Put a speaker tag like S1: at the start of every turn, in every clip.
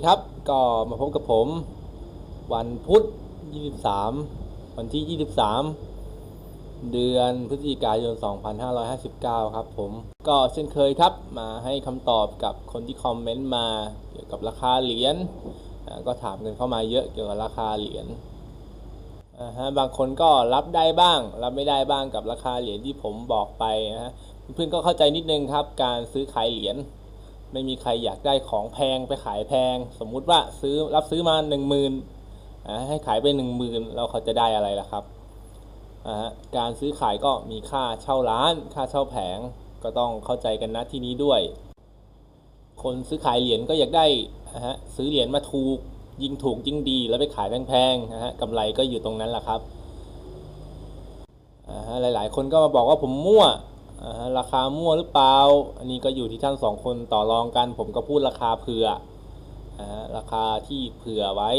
S1: วัสดีครับ ก็มาพบกับผม วันพุธ 23 วันที่ 23 เดือนพฤศจิกายน 2559 ครับผม ก็เช่นเคยครับ มาให้คำตอบกับคนที่คอมเมนต์มาเกี่ยวกับราคาเหรียญก็ถามกันเข้ามาเยอะเกี่ยวกับราคาเหรียญฮะบางคนก็รับได้บ้าง รับไม่ได้บ้างกับราคาเหรียญที่ผมบอกไปนะฮะเพื่อนก็เข้าใจนิดนึงครับ การซื้อขายเหรียญ ไม่มีใครอยากได้ของแพงไปขายแพง สมมุติว่าซื้อรับซื้อมา1 0,000อ่าให้ขายไป 1 0,000เราเขาจะได้อะไรล่ะครับการซื้อขายก็มีค่าเช่าร้าน ค่าเช่าแผงก็ต้องเข้าใจกันนะที่นี้ด้วย คนซื้อขายเหรียญก็อยากได้นะฮะซื้อเหรียญมาถูก ยิงถูกยิงดี แล้วไปขายแพงๆนะฮะกำไรก็อยู่ตรงนั้นแหละครับหลายๆ คนก็มาบอกว่าผมมั่ว ราคามั่วหรือเปล่า อันนี้ก็อยู่ที่ท่านสองคนต่อรองกัน ผมก็พูดราคาเผื่ออราคาที่เผื่อไว้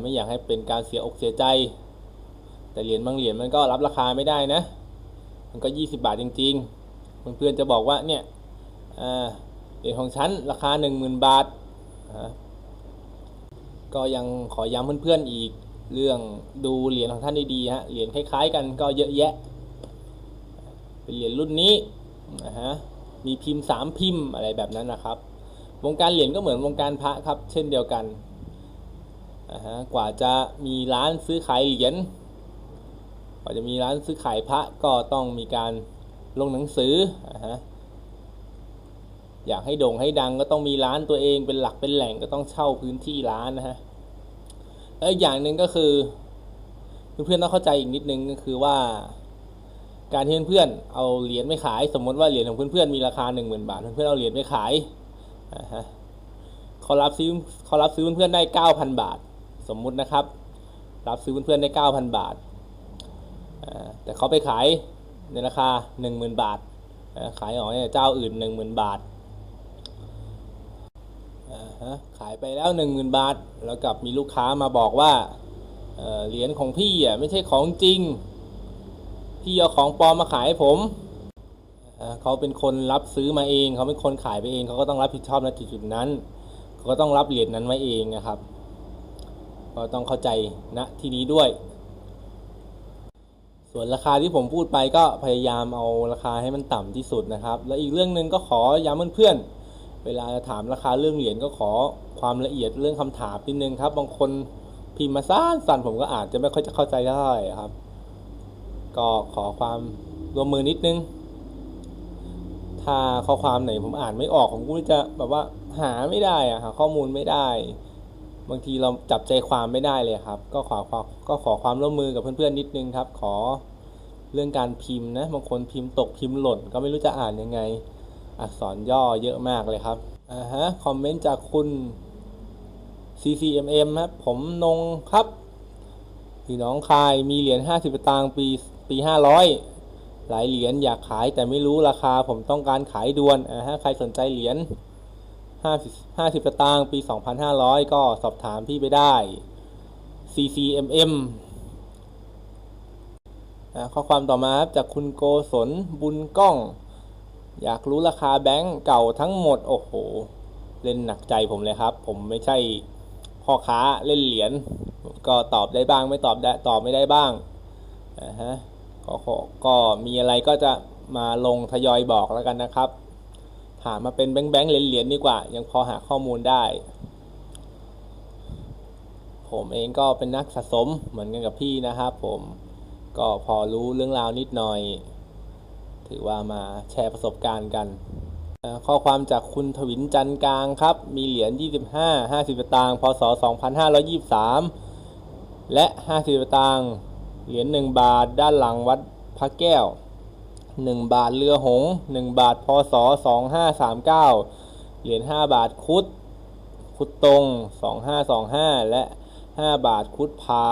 S1: ไม่อยากให้เป็นการเสียอกเสียใจ แต่เหรียญบางเหรียญมันก็รับราคาไม่ได้นะ มันก็ 20 บาทจริงๆ เพื่อนๆจะบอกว่าเนี่ยเหรียญของฉันราคา 10,000 บาทอ่าก็ยังขอย้ำเพื่อนๆอีกเรื่องดูเหรียญของท่านดีๆฮะ เหรียญคล้ายๆกันก็เยอะแยะ เหรียญรุ่นนี้นะฮะมีพิมพ์3พิมพ์อะไรแบบนั้นนะครับ วงการเหรียญก็เหมือนวงการพระครับ เช่นเดียวกันนะฮะกว่าจะมีร้านซื้อขายเหรียญกว่าจะมีร้านซื้อขายพระก็ต้องมีการลงหนังสือนะฮะอยากให้โด่งให้ดังก็ต้องมีร้านตัวเองเป็นหลักเป็นแหล่งก็ต้องเช่าพื้นที่ร้านนะฮะแล้วอย่างหนึ่งก็คือ เพื่อนๆต้องเข้าใจอีกนิดนึงก็คือว่า การที่เพื่อนๆเอาเหรียญไม่ขาย สมมติว่าเหรียญของเพื่อนๆมีราคา1 0,000บาท เพื่อนๆเอาเหรียญไม่ขายอ่าฮะเขารับซื้อเขารับซื้อเพื่อนๆได้9,000บาท สมมุตินะครับ รับซื้อเพื่อนๆได้9,000บาทแต่เขาไปขายในราคา10,000บาทอ่าทขายออกเนี่ยเจ้าอื่น10,000บาทอ่าฮะขายไปแล้ว10,000บาท แล้วกลับมีลูกค้ามาบอกว่าเหรียญของพี่อะไม่ใช่ของจริง พี่เอาของปลอมมาขายให้ผมเขาเป็นคนรับซื้อมาเอง เขาเป็นคนขายไปเอง เขาก็ต้องรับผิดชอบณจุดๆนั้น เขาก็ต้องรับเหรียญนั้นไว้เองนะครับ ก็ต้องเข้าใจณที่นี้ด้วย ส่วนราคาที่ผมพูดไปก็พยายามเอาราคาให้มันต่ำที่สุดนะครับ แล้วอีกเรื่องหนึ่งก็ขอย้ำเพื่อนๆ เวลาจะถามราคาเรื่องเหรียญก็ขอความละเอียดเรื่องคำถามนิดนึงครับ บางคนพิมพ์มาสั้นสั่นผมก็อาจจะไม่ค่อยจะเข้าใจได้ครับ ก็ขอความร่วมมือนิดนึง ถ้าข้อความไหนผมอ่านไม่ออกผมก็จะแบบว่าหาไม่ได้อะหาข้อมูลไม่ได้ บางทีเราจับใจความไม่ได้เลยครับ ก็ขอความก็ขอความร่วมมือกับเพื่อนๆนิดนึงครับ ขอเรื่องการพิมพ์นะบางคนพิมพ์ตกพิมพ์หล่น ก็ไม่รู้จะอ่านยังไง อักษรย่อเยอะมากเลยครับอ่าฮะคอมเมนต์จากคุณ CCMM ครับ ผมนงครับพี่น้องคายมีเหรียญ50สตางค์ปี ปี500หลายเหรียญอยากขายแต่ไม่รู้ราคาผมต้องการขายด่วนอ่าฮะใครสนใจเหรียญ50 50สตางค์ปี2,500ก็สอบถามพี่ไปได้ CCMM ข้อความต่อมาครับจากคุณโกศลบุญก้อง อยากรู้ราคาแบงก์เก่าทั้งหมด โอ้โห เล่นหนักใจผมเลยครับ ผมไม่ใช่พ่อค้าเล่นเหรียญก็ตอบได้บ้างไม่ตอบได้ตอบไม่ได้บ้างอ่าฮะ ก็ก็มีอะไรก็จะมาลงทยอยบอกแล้วกันนะครับถามมาเป็นแบงค์แบงค์เหรียญเหรียญดีกว่า ยังพอหาข้อมูลได้ ผมเองก็เป็นนักสะสมเหมือนกันกับพี่นะครับผมก็พอรู้เรื่องราวนิดหน่อย ถือว่ามาแชร์ประสบการณ์กัน ข้อความจากคุณทวินจันกลางครับ มีเหรียญ 25 50สตางค์พศ 2523 และ 50สตางค์ เหรียญ1บาทด้านหลังวัดพระแก้ว1บาทเรือหงส์1บาทพศ2539เหรียญ5บาทคุดคุดตรง2525และ5บาทคุดพา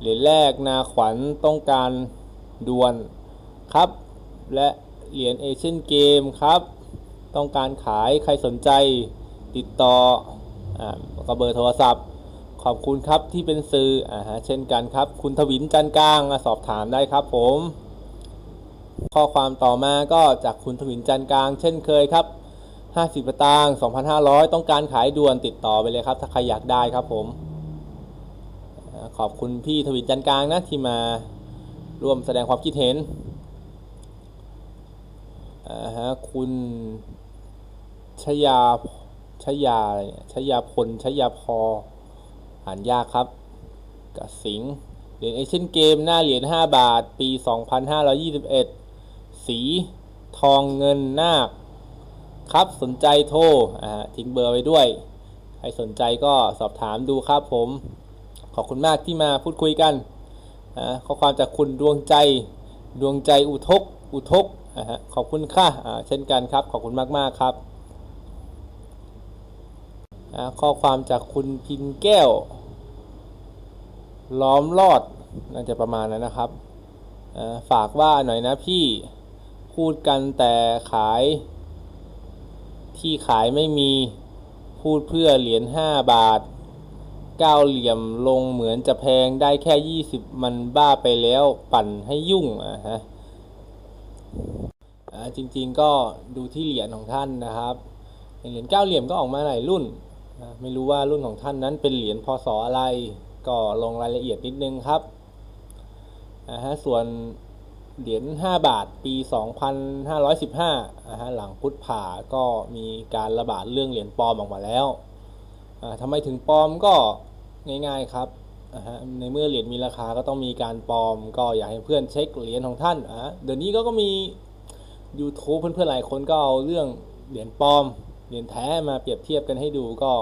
S1: เหรียญแรกนาขวัญต้องการดวนครับ และเหรียญเอเชียนเกมครับ ต้องการขายใครสนใจติดต่ออ่าก็เบอร์โทรศัพท์ ขอบคุณครับที่เป็นสื่ออ่าฮะเช่นกันครับ คุณทวินจันกลางสอบถามได้ครับผม ข้อความต่อมาก็จากคุณทวินจันกลาง เช่นเคยครับ 50สตางค์2,500 ต้องการขายด่วนติดต่อไปเลยครับ ถ้าใครอยากได้ครับผมขอบคุณพี่ทวินจันกลางนะที่มาร่วมแสดงความคิดเห็นอ่าฮะคุณชยาชยาอะไรเนี่ยชยาพลชยาพอ อ่านยากครับ กับสิงเหรียญเอเชียนเกมหน้าเหรียญ5บาท ปี 2521 สีทองเงินนาคครับสนใจโทรอ่าทิ้งเบอร์ไว้ด้วย ใครสนใจก็สอบถามดูครับผม ขอบคุณมากที่มาพูดคุยกันอ่าข้อความจากคุณดวงใจดวงใจอุทกอุทกอ่าฮะขอบคุณค่ะอ่าเช่นกันครับ ขอบคุณมากมากๆครับ ข้อความจากคุณพินแก้ว ล้อมรอดน่าจะประมาณนั้นนะครับ ฝากว่าหน่อยนะพี่พูดกันแต่ขาย ที่ขายไม่มีพูดเพื่อเหรียญห้าบาทเก้าเหลี่ยมลงเหมือนจะแพงได้แค่ยี่สิบมันบ้าไปแล้วปั่นให้ยุ่งอะฮะจริงๆก็ดูที่เหรียญของท่านนะครับเหรียญเก้าเหลี่ยมก็ออกมาหลายรุ่น ไม่รู้ว่ารุ่นของท่านนั้นเป็นเหรียญพศอะไรก็ลงรายละเอียดนิดนึงครับฮะส่วนเหรียญ5บาทปี 2515นะฮะหลังพุทธผ่าก็มีการระบาดเรื่องเหรียญปลอมออกมาแล้วทำไมถึงปลอมก็ง่ายๆครับนะฮะในเมื่อเหรียญมีราคาก็ต้องมีการปลอม ก็อยากให้เพื่อนเช็คเหรียญของท่านอะเดี๋ยวนี้ก็ก็มี YouTube เพื่อนๆหลายคนก็เอาเรื่องเหรียญปลอม เหรียญแท้มาเปรียบเทียบกันให้ดูก็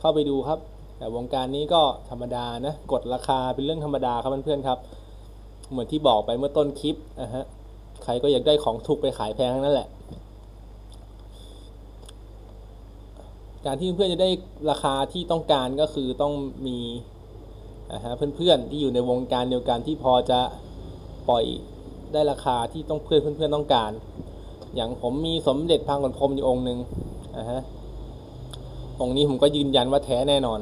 S1: เข้าไปดูครับ แต่วงการนี้ก็ธรรมดานะกดราคาเป็นเรื่องธรรมดาครับเพื่อนๆครับ เหมือนที่บอกไปเมื่อต้นคลิปนะฮะใครก็อยากได้ของถูกไปขายแพงนั้นแหละ การที่เพื่อนๆจะได้ราคาที่ต้องการก็คือต้องมีนะฮะเพื่อนๆที่อยู่ในวงการเดียวกันที่พอจะปล่อยได้ราคาที่ต้องเพื่อนเพื่อนๆต้องการ อย่างผมมีสมเด็จพังกนพรมอยู่องค์หนึ่งะฮะองค์นี้ผมก็ยืนยันว่าแท้แน่นอน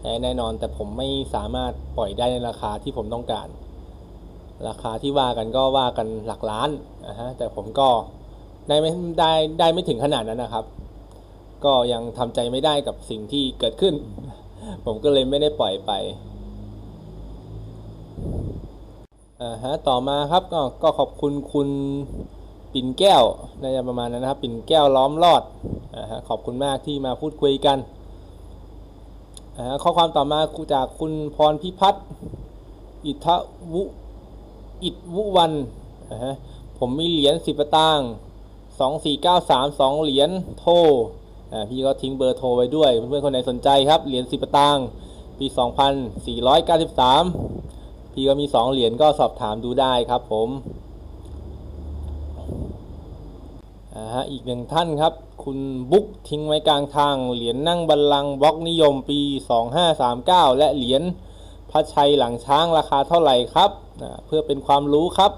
S1: แท้แน่นอนแต่ผมไม่สามารถปล่อยได้ในราคาที่ผมต้องการ ราคาที่ว่ากันก็ว่ากันหลักล้านนะฮะแต่ผมก็ได้ไม่ได้ได้ไม่ถึงขนาดนั้นนะครับ ก็ยังทำใจไม่ได้กับสิ่งที่เกิดขึ้น ผมก็เลยไม่ได้ปล่อยไปอ่าฮะต่อมาครับก็ก็ขอบคุณคุณ ปิ่นแก้วน่าจะประมาณนั้นนะครับ ปิ่นแก้วล้อมรอดอ่าฮะขอบคุณมากที่มาพูดคุยกันอ่าข้อความต่อมาจากคุณพรพิพัฒน์อิทวุอิทวุวันนะฮะผมมีเหรียญสิบตางสองสี่เก้าสามสองเหรียญโทรอ่าพี่ก็ทิ้งเบอร์โทรไว้ด้วย เพื่อนๆคนไหนสนใจครับ เหรียญสิบตางปีสองพันสี่ร้อยเก้าสิบสามพี่ก็มีสองเหรียญก็สอบถามดูได้ครับผมอ่า ฮะอีกหนึ่งท่านครับ คุณบุ๊กทิ้งไว้กลางทาง เหรียญนั่งบัลลังก์บล็อกนิยมปี 2539 และเหรียญพระชัยหลังช้างราคาเท่าไหร่ครับเพื่อเป็นความรู้ครับ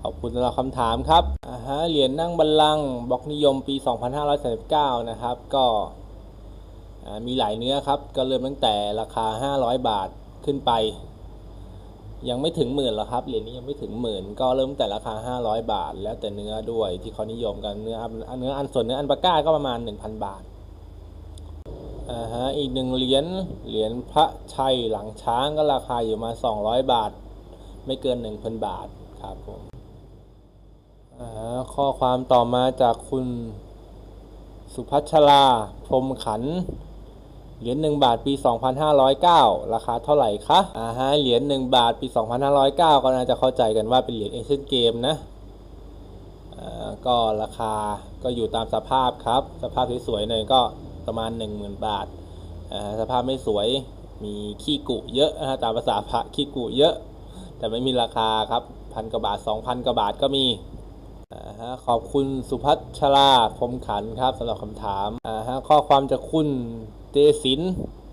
S1: ขอบคุณสำหรับคำถามครับฮะเหรียญนั่งบัลลังก์บล็อกนิยมปี 2539 นะครับ ก็มีหลายเนื้อครับ ก็เริ่มตั้งแต่ราคา 500 บาทขึ้นไป ยังไม่ถึงหมื่นหรอกครับเหรียญนี้ยังไม่ถึงหมื่นก็เริ่มแต่ราคา 500 บาท แล้วแต่เนื้อด้วยที่เขานิยมกันเนื้ออันเนื้ออันส่วนเนื้ออันปาก้าก็ประมาณ 1,000 บาทอ่าฮะอีกหนึ่งเหรียญเหรียญพระชัยหลังช้างก็ราคาอยู่มา 200 บาท ไม่เกิน 1,000 บาทครับผมอ่าข้อความต่อมาจากคุณสุพัชราพรมขันธ์ เหรียญ1บาทปี 2509 ราคาเท่าไหร่คะอ่าฮะเหรียญ1บาทปี 2509 ก็น่าจะเข้าใจกันว่าเป็นเหรียญเอเชียนเกมนะอ่าก็ราคาก็อยู่ตามสภาพครับ สภาพสวยๆหน่อยก็ประมาณ 10,000 บาทอ่าสภาพไม่สวยมีขี้กุเยอะนะฮะตามภาษาพระขี้กุเยอะ แต่ไม่มีราคาครับพันกว่าบาท 2,000กว่าบาทก็มีอ่าฮะขอบคุณสุพัชราพรมขันครับสำหรับคำถามอ่าฮะข้อความจากคุณ สิน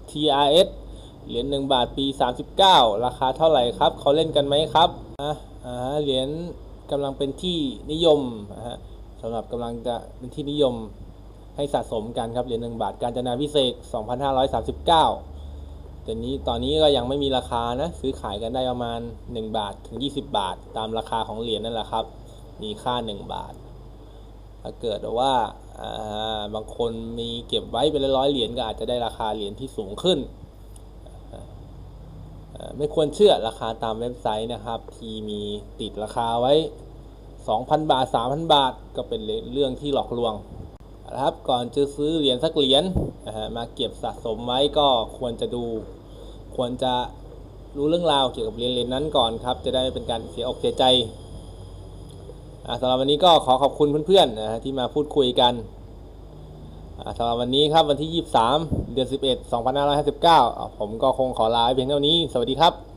S1: TRS เหรียญ1บาทปี 39 ราคาเท่าไหร่ครับเขาเล่นกันไหมครับอ่าอ่าฮะเหรียญกำลังเป็นที่นิยมนะฮะสำหรับกำลังจะเป็นที่นิยมให้สะสมกันครับเหรียญ1บาทการจนาพิเศษ 2539เดี๋ยวนี้ตอนนี้ก็ยังไม่มีราคานะซื้อขายกันได้ประมาณ 1 บาทถึง 20 บาท ตามราคาของเหรียญนั่นแหละครับ มีค่า 1 บาทถ้าเกิดว่า บางคนมีเก็บไว้เป็นร้อยเหรียญก็อาจจะได้ราคาเหรียญที่สูงขึ้น ไม่ควรเชื่อราคาตามเว็บไซต์นะครับ ที่มีติดราคาไว้ 2,000 บาท 3,000 บาท ก็เป็นเรื่องที่หลอกลวงนะครับ ก่อนจะซื้อเหรียญสักเหรียญมาเก็บสะสมไว้ก็ควรจะดู ควรจะรู้เรื่องราวเกี่ยวกับเหรียญเหรียญนั้นก่อนครับ จะได้ไม่เป็นการเสียอกเสียใจ สำหรับวันนี้ก็ขอขอบคุณเพื่อนๆนะฮะที่มาพูดคุยกันอ่าสำหรับวันนี้ครับวันที่ 23 เดือน 11 2559อ่าผมก็คงขอลาไปเพียงเท่านี้ สวัสดีครับ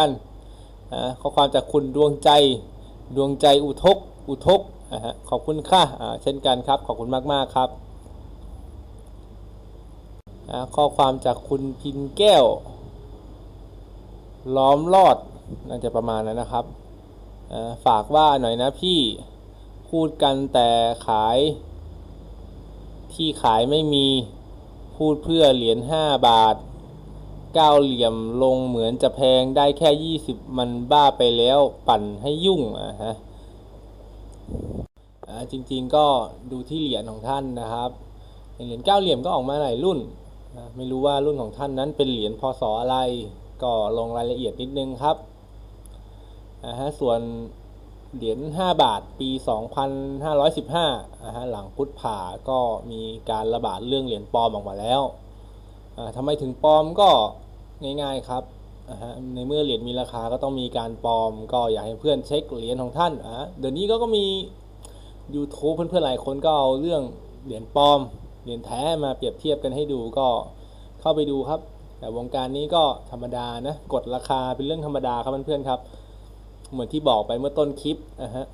S1: กันข้อความจากคุณดวงใจดวงใจอุทกอุทกอ่าฮะขอบคุณค่ะอ่าเช่นกันครับ ขอบคุณมากๆครับ ข้อความจากคุณพินแก้ว ล้อมรอดน่าจะประมาณนั้นนะครับ ฝากว่าหน่อยนะพี่พูดกันแต่ขาย ที่ขายไม่มีพูดเพื่อเหรียญ5บาท เก้าเหลี่ยมลงเหมือนจะแพงได้แค่ยี่สิบมันบ้าไปแล้วปั่นให้ยุ่งอะฮะจริงๆก็ดูที่เหรียญของท่านนะครับเหรียญเก้าเหลี่ยมก็ออกมาหลายรุ่น ไม่รู้ว่ารุ่นของท่านนั้นเป็นเหรียญพศอะไร ก็ลงรายละเอียดนิดนึงครับอ่าฮะส่วนเหรียญ5บาทปี 2515อ่าฮะหลังพุทธผ่าก็มีการระบาดเรื่องเหรียญปลอมออกมาแล้วอ่าทำไมถึงปลอมก็ ง่ายๆครับในเมื่อเหรียญมีราคาก็ต้องมีการปลอม ก็อยากให้เพื่อนเช็คเหรียญของท่านอ่าเดี๋ยวนี้ก็ก็มี YouTube เพื่อนๆหลายคนก็เอาเรื่องเหรียญปลอม เหรียญแท้มาเปรียบเทียบกันให้ดูก็เข้าไปดูครับ แต่วงการนี้ก็ธรรมดานะกดราคาเป็นเรื่องธรรมดาครับเพื่อนๆครับ เหมือนที่บอกไปเมื่อต้นคลิปนะฮะ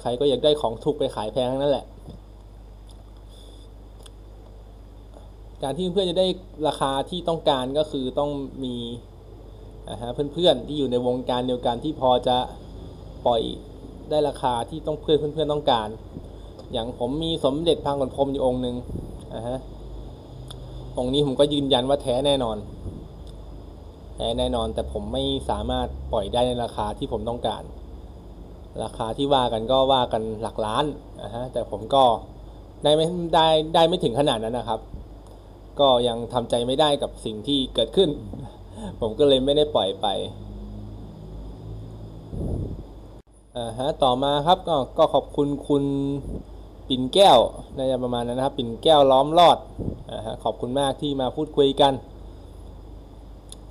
S1: ใครก็อยากได้ของถูกไปขายแพงนั้นแหละ การที่เพื่อนจะได้ราคาที่ต้องการก็คือต้องมีนะฮะเพื่อนๆที่อยู่ในวงการเดียวกันที่พอจะปล่อยได้ราคาที่ต้องเพื่อนเพื่อนๆต้องการ อย่างผมมีสมเด็จพังกนพรมอยู่องค์หนึ่งนะฮะองค์นี้ผมก็ยืนยันว่าแท้แน่นอนแท้แน่นอนแต่ผมไม่สามารถปล่อยได้ในราคาที่ผมต้องการ ราคาที่ว่ากันก็ว่ากันหลักล้านนะฮะแต่ผมก็ได้ไม่ได้ได้ไม่ถึงขนาดนั้นนะครับ ก็ยังทำใจไม่ได้กับสิ่งที่เกิดขึ้น ผมก็เลยไม่ได้ปล่อยไปอ่าฮะต่อมาครับก็ก็ขอบคุณคุณปิ่นแก้วน่าจะประมาณนั้นนะครับ ปิ่นแก้วล้อมรอดอ่าฮะขอบคุณมากที่มาพูดคุยกัน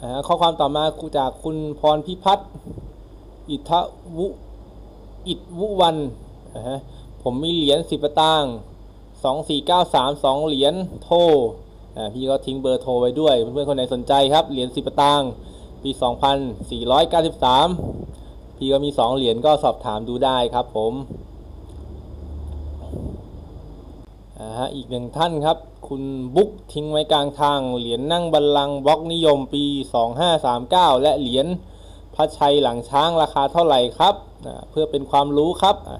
S1: อ่าฮะข้อความต่อมาจากคุณพรพิพัฒน์อิทธวุอิทวุวันอ่าฮะผมมีเหรียญสิบตางสองสี่เก้าสามสองเหรียญโทรอ่า พี่ก็ทิ้งเบอร์โทรไว้ด้วย เพื่อนๆคนไหนสนใจครับ เหรียญสิบตางค์ปี 2493 พี่ก็มี 2 เหรียญก็สอบถามดูได้ครับผมอ่าฮะอีกหนึ่งท่านครับ คุณบุ๊กทิ้งไว้กลางทาง เหรียญนั่งบัลลังก์บล็อกนิยมปี 2539 และเหรียญพระชัยหลังช้างราคาเท่าไหร่ครับ เพื่อเป็นความรู้ครับอ่า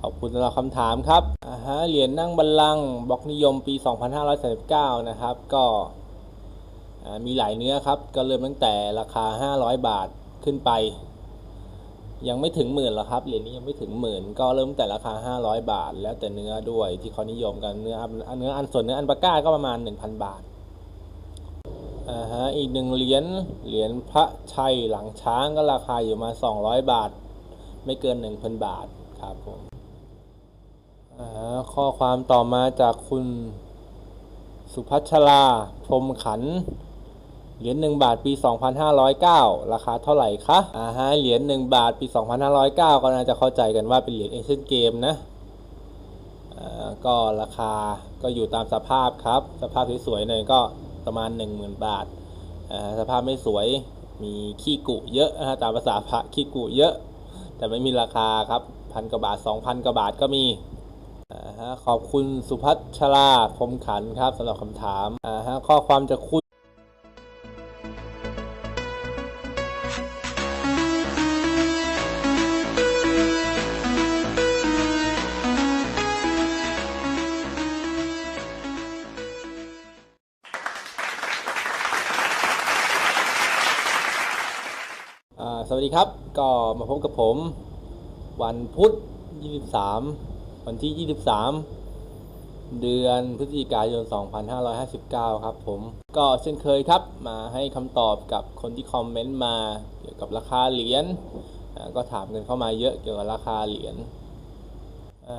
S1: ขอบคุณสำหรับคำถามครับอ่าฮะเหรียญนั่งบัลลังก์บล็อกนิยมปี 2539 นะครับ ก็มีหลายเนื้อครับ ก็เริ่มตั้งแต่ราคา 500 บาทขึ้นไป ยังไม่ถึงหมื่นหรอกครับเหรียญนี้ยังไม่ถึงหมื่นก็เริ่มแต่ราคา 500 บาท แล้วแต่เนื้อด้วยที่เขานิยมกันเนื้ออันเนื้ออันส่วนเนื้ออันปาก้าก็ประมาณ 1,000 บาทอ่าฮะอีกหนึ่งเหรียญเหรียญพระชัยหลังช้างก็ราคาอยู่มา 200 บาท ไม่เกิน 1,000 บาทครับผม ข้อความต่อมาจากคุณสุพัชรา พรมขัน เหรียญหนึ่งบาทปี 2509 ราคาเท่าไหร่คะอ่าฮะ เหรียญหนึ่งบาทปี 2509 ก็น่าจะเข้าใจกันว่าเป็นเหรียญเอเชียนเกมนะ อ่า ก็ราคาก็อยู่ตามสภาพครับ สภาพสวยๆหน่อยก็ประมาณ 10,000 บาท อ่า สภาพไม่สวย มีขี้กุเยอะนะฮะตามภาษาพระขี้กุเยอะ แต่ไม่มีราคาครับ พันกว่าบาท 2,000 กว่าบาทก็มี อ่าฮะขอบคุณสุพัชราคมขันครับสำหรับคำถามอ่าฮะข้อความจากคุณสวัสดีครับ ก็มาพบกับผม วันพุธ 23 วันที่ 23 เดือนพฤศจิกายน 2559 ครับผม ก็เช่นเคยครับ มาให้คำตอบกับคนที่คอมเมนต์มาเกี่ยวกับราคาเหรียญก็ถามกันเข้ามาเยอะเกี่ยวกับราคาเหรียญ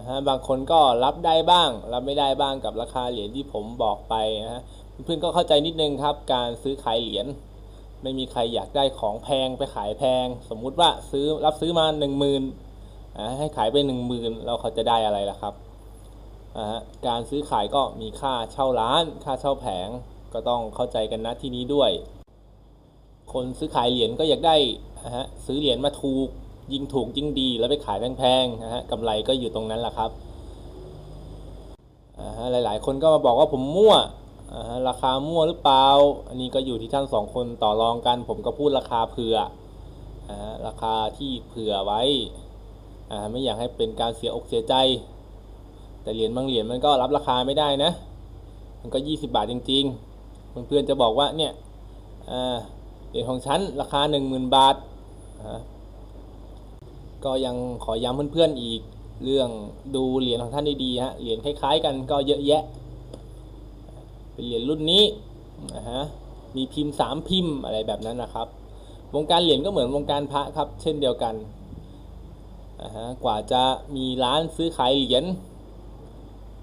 S1: ฮะบางคนก็รับได้บ้าง รับไม่ได้บ้างกับราคาเหรียญที่ผมบอกไปนะฮะเพื่อนก็เข้าใจนิดนึงครับ การซื้อขายเหรียญไม่มีใครอยากได้ของแพงไปขายแพง สมมุติว่าซื้อรับซื้อมา 1 0,000อ่า ให้ขายไป1 0,000เราเขาจะได้อะไรล่ะครับการซื้อขายก็มีค่าเช่าร้าน ค่าเช่าแผงก็ต้องเข้าใจกันนะที่นี้ด้วย คนซื้อขายเหรียญก็อยากได้ฮะซื้อเหรียญมาถูกยิงถูกยิงดีแล้วไปขายแพงๆนะฮะกำไรก็อยู่ตรงนั้นแหละครับหลายๆ คนก็มาบอกว่าผมมั่วราคามั่วหรือเปล่า อันนี้ก็อยู่ที่ท่านสองคนต่อรองกัน ผมก็พูดราคาเผื่อราคาที่เผื่อไว้ ไม่อยากให้เป็นการเสียอกเสียใจ แต่เหรียญบางเหรียญมันก็รับราคาไม่ได้นะ มันก็ 20 บาทจริงๆ เพื่อนๆจะบอกว่าเนี่ยอ่าเหรียญของฉันราคา 10,000 บาทอ่าก็ยังขอย้ำเพื่อนๆอีกเรื่องดูเหรียญของท่านดีๆฮะ เหรียญคล้ายๆกันก็เยอะแยะ เป็นเหรียญรุ่นนี้นะฮะ มีพิมพ์ 3 พิมพ์อะไรแบบนั้นนะครับ วงการเหรียญก็เหมือนวงการพระครับ เช่นเดียวกัน นะฮะกว่าจะมีร้านซื้อขายเหรียญ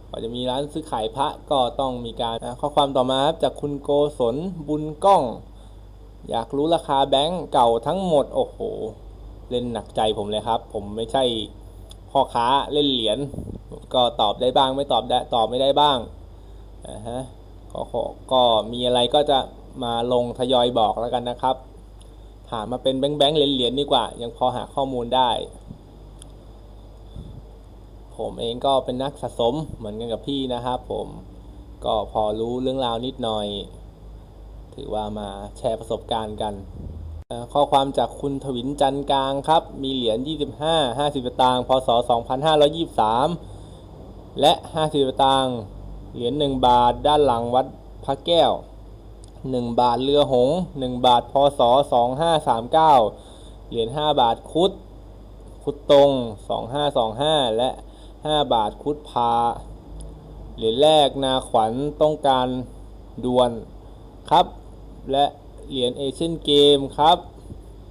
S1: กว่าจะมีร้านซื้อขายพระก็ต้องมีการนะข้อความต่อมาครับจากคุณโกศลบุญก้อง อยากรู้ราคาแบงก์เก่าทั้งหมด โอ้โห เล่นหนักใจผมเลยครับ ผมไม่ใช่พ่อค้าเล่นเหรียญก็ตอบได้บ้างไม่ตอบได้ตอบไม่ได้บ้างนะฮะก็ก็มีอะไรก็จะมาลงทยอยบอกแล้วกันนะครับถามมาเป็นแบงค์แบงค์เหรียญเหรียญดีกว่า ยังพอหาข้อมูลได้ ผมเองก็เป็นนักสะสมเหมือนกันกับพี่นะครับผมก็พอรู้เรื่องราวนิดหน่อย ถือว่ามาแชร์ประสบการณ์กันข้อความจากคุณทวินจันกลางครับ มีเหรียญ 25 50สตางค์พศ 2523 และ 50สตางค์เหรียญ1บาทด้านหลังวัดพระแก้ว 1 บาทเรือหง 1 บาทพศ 2539 เหรียญ5บาทคุด คุดตรง 2525 และ 5 บาทคุดพา เหรียญแรกนาขวัญต้องการดวนครับ และเหรียญเอเชียนเกมครับ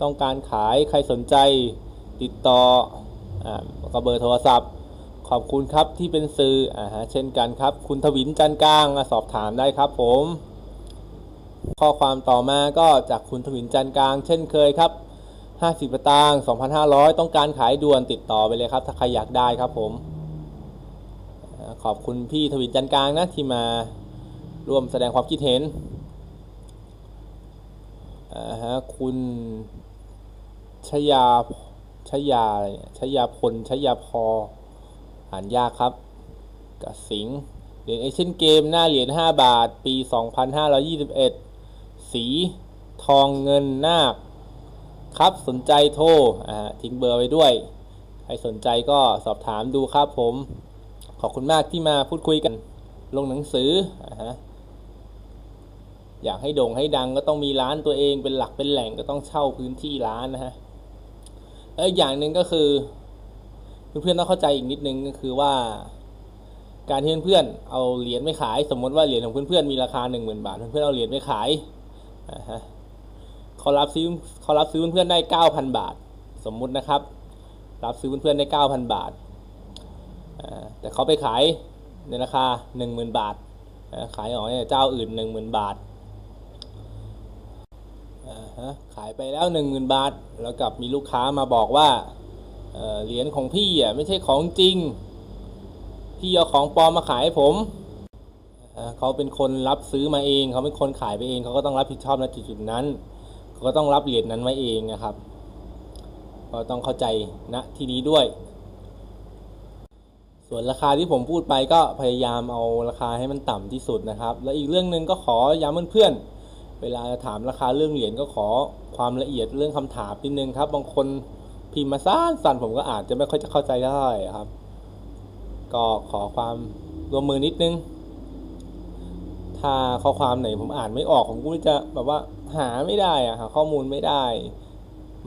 S1: ต้องการขายใครสนใจติดต่ออ่าก็เบอร์โทรศัพท์ ขอบคุณครับที่เป็นสื่ออ่าฮะเช่นกันครับ คุณทวินจันกลางสอบถามได้ครับผม ข้อความต่อมาก็จากคุณทวินจันกลาง เช่นเคยครับ50ตางค์2,500 ต้องการขายด่วนติดต่อไปเลยครับ ถ้าใครอยากได้ครับผม ขอบคุณพี่ทวินจันกลางนะที่มาร่วมแสดงความคิดเห็นอ่าฮะคุณชยาชยาอะไรเนี่ยชยาพลชยาพออ่านยากครับกับสิงห์เหรียญเอเชียนเกมหน้าเหรียญ5บาท ปี 2521 สีทองเงินนาคครับสนใจโทรอ่าทิ้งเบอร์ไว้ด้วย ใครสนใจก็สอบถามดูครับผม ขอบคุณมากที่มาพูดคุยกัน ลงหนังสืออ่าฮะอยากให้โด่งให้ดังก็ต้องมีร้านตัวเองเป็นหลักเป็นแหล่งก็ต้องเช่าพื้นที่ร้านนะฮะแล้วอย่างหนึ่งก็คือเพื่อนๆต้องเข้าใจอีกนิดนึงก็คือว่า การที่เพื่อนๆเอาเหรียญไม่ขาย สมมติว่าเหรียญของเพื่อนๆมีราคา1 0,000บาท เพื่อนๆเอาเหรียญไม่ขายเขารับซื้อเขารับซื้อเพื่อนๆได้9,000บาท สมมุตินะครับ รับซื้อเพื่อนๆได้9,000บาท แต่เขาไปขายในราคา 10,000 บาทอ่าขายออกเนี่ยเจ้าอื่น 10,000 บาทอ่าฮะขายไปแล้ว 10,000 บาท แล้วกลับมีลูกค้ามาบอกว่าเหรียญของพี่อะไม่ใช่ของจริง พี่เอาของปลอมมาขายให้ผมเขาเป็นคนรับซื้อมาเอง เขาเป็นคนขายไปเอง เขาก็ต้องรับผิดชอบณจุดๆนั้น เขาก็ต้องรับเหรียญนั้นไว้เองนะครับ ก็ต้องเข้าใจณที่นี้ด้วย ส่วนราคาที่ผมพูดไปก็พยายามเอาราคาให้มันต่ำที่สุดนะครับ และอีกเรื่องหนึ่งก็ขอย้ำเพื่อนๆเวลาถามราคาเรื่องเหรียญก็ขอความละเอียดเรื่องคำถามนิดนึงครับ บางคนพิมพ์มาสั้นสั้นผมก็อาจจะไม่ค่อยจะเข้าใจได้ครับ ก็ขอความร่วมมือนิดนึง ถ้าข้อความไหนผมอ่านไม่ออกผมก็จะแบบว่าหาไม่ได้อะหาข้อมูลไม่ได้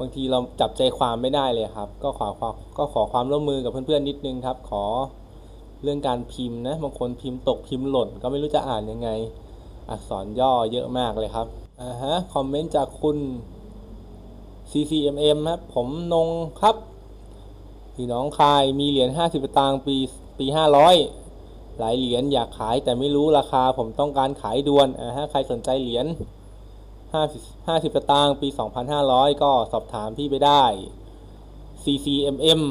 S1: บางทีเราจับใจความไม่ได้เลยครับ ก็ขอความก็ขอความร่วมมือกับเพื่อนๆนิดนึงครับ ขอเรื่องการพิมพ์นะบางคนพิมพ์ตกพิมพ์หล่น ก็ไม่รู้จะอ่านยังไง อักษรย่อเยอะมากเลยครับอ่าฮะคอมเมนต์จากคุณ CCMM ครับผมนงครับพี่น้องคายมีเหรียญ50สตางค์ปีปี500 หลายเหรียญอยากขายแต่ไม่รู้ราคาผมต้องการขายด่วนอ่าฮะใครสนใจเหรียญ 50 50สตางค์ปี 2,500 ก็สอบถามพี่ไปได้ CCMM